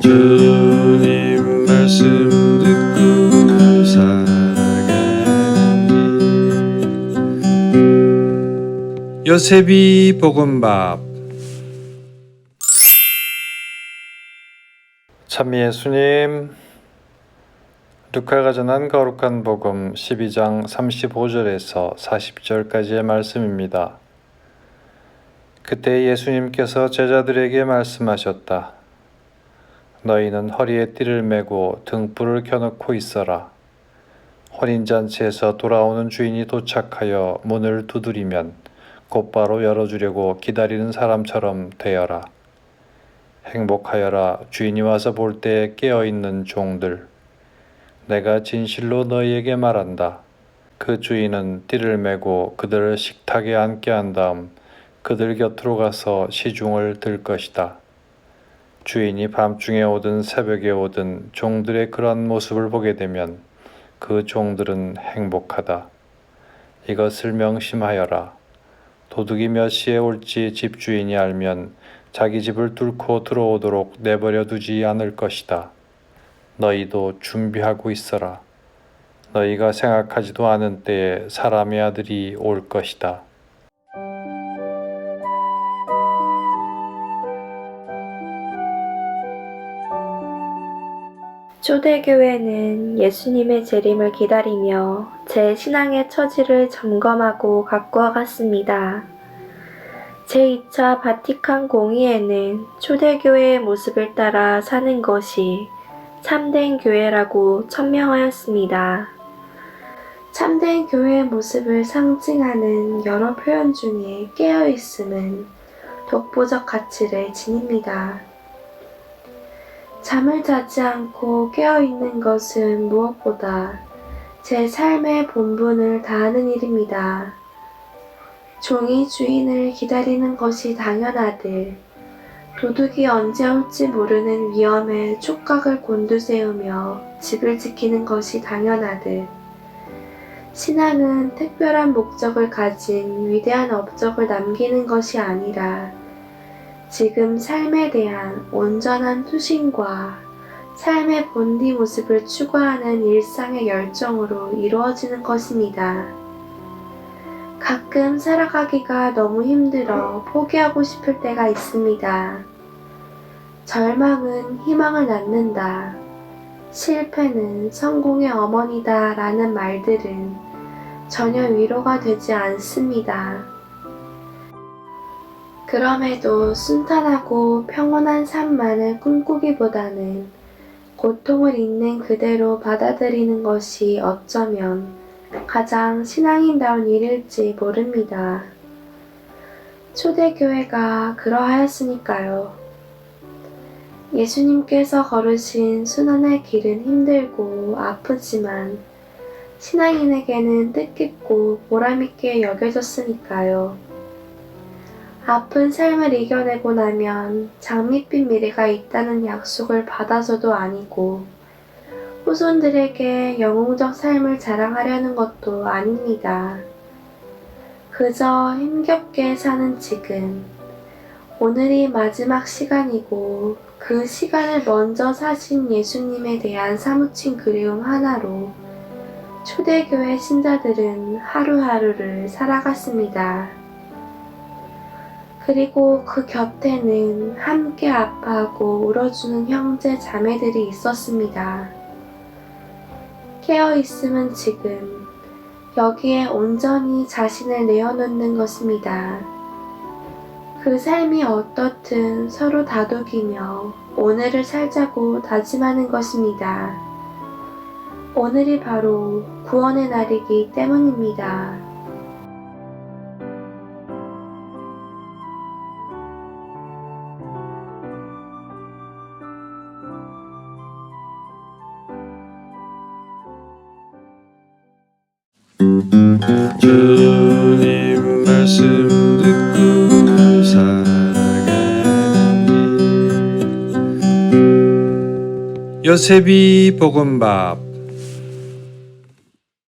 주님 말씀 듣고 살아가는 길 요셉이 볶음밥 참 예수님 루카가 전한 거룩한 복음 12장 35절에서 40절까지의 말씀입니다. 그때 예수님께서 제자들에게 말씀하셨다. 너희는 허리에 띠를 메고 등불을 켜놓고 있어라. 혼인잔치에서 돌아오는 주인이 도착하여 문을 두드리면 곧바로 열어주려고 기다리는 사람처럼 되어라. 행복하여라 주인이 와서 볼 때에 깨어있는 종들. 내가 진실로 너희에게 말한다. 그 주인은 띠를 메고 그들을 식탁에 앉게 한 다음 그들 곁으로 가서 시중을 들 것이다. 주인이 밤중에 오든 새벽에 오든 종들의 그런 모습을 보게 되면 그 종들은 행복하다. 이것을 명심하여라. 도둑이 몇 시에 올지 집주인이 알면 자기 집을 뚫고 들어오도록 내버려 두지 않을 것이다. 너희도 준비하고 있어라. 너희가 생각하지도 않은 때에 사람의 아들이 올 것이다. 초대교회는 예수님의 재림을 기다리며 제 신앙의 처지를 점검하고 가꾸어 갔습니다. 제2차 바티칸 공의회는 초대교회의 모습을 따라 사는 것이 참된 교회라고 천명하였습니다. 참된 교회의 모습을 상징하는 여러 표현 중에 깨어있음은 독보적 가치를 지닙니다. 잠을 자지 않고 깨어있는 것은 무엇보다 제 삶의 본분을 다하는 일입니다. 종이 주인을 기다리는 것이 당연하듯 도둑이 언제 올지 모르는 위험에 촉각을 곤두세우며 집을 지키는 것이 당연하듯 신앙은 특별한 목적을 가진 위대한 업적을 남기는 것이 아니라 지금 삶에 대한 온전한 투신과 삶의 본디 모습을 추구하는 일상의 열정으로 이루어지는 것입니다. 가끔 살아가기가 너무 힘들어 포기하고 싶을 때가 있습니다. 절망은 희망을 낳는다. 실패는 성공의 어머니다 라는 말들은 전혀 위로가 되지 않습니다. 그럼에도 순탄하고 평온한 삶만을 꿈꾸기보다는 고통을 있는 그대로 받아들이는 것이 어쩌면 가장 신앙인다운 일일지 모릅니다. 초대교회가 그러하였으니까요. 예수님께서 걸으신 순환의 길은 힘들고 아프지만 신앙인에게는 뜻깊고 보람있게 여겨졌으니까요. 아픈 삶을 이겨내고 나면 장밋빛 미래가 있다는 약속을 받아서도 아니고 후손들에게 영웅적 삶을 자랑하려는 것도 아닙니다. 그저 힘겹게 사는 지금, 오늘이 마지막 시간이고 그 시간을 먼저 사신 예수님에 대한 사무친 그리움 하나로 초대교회 신자들은 하루하루를 살아갔습니다. 그리고 그 곁에는 함께 아파하고 울어주는 형제 자매들이 있었습니다. 깨어 있음은 지금 여기에 온전히 자신을 내어놓는 것입니다. 그 삶이 어떻든 서로 다독이며 오늘을 살자고 다짐하는 것입니다. 오늘이 바로 구원의 날이기 때문입니다. 주님 말씀 듣고 살아가는 길 요셉이 볶음밥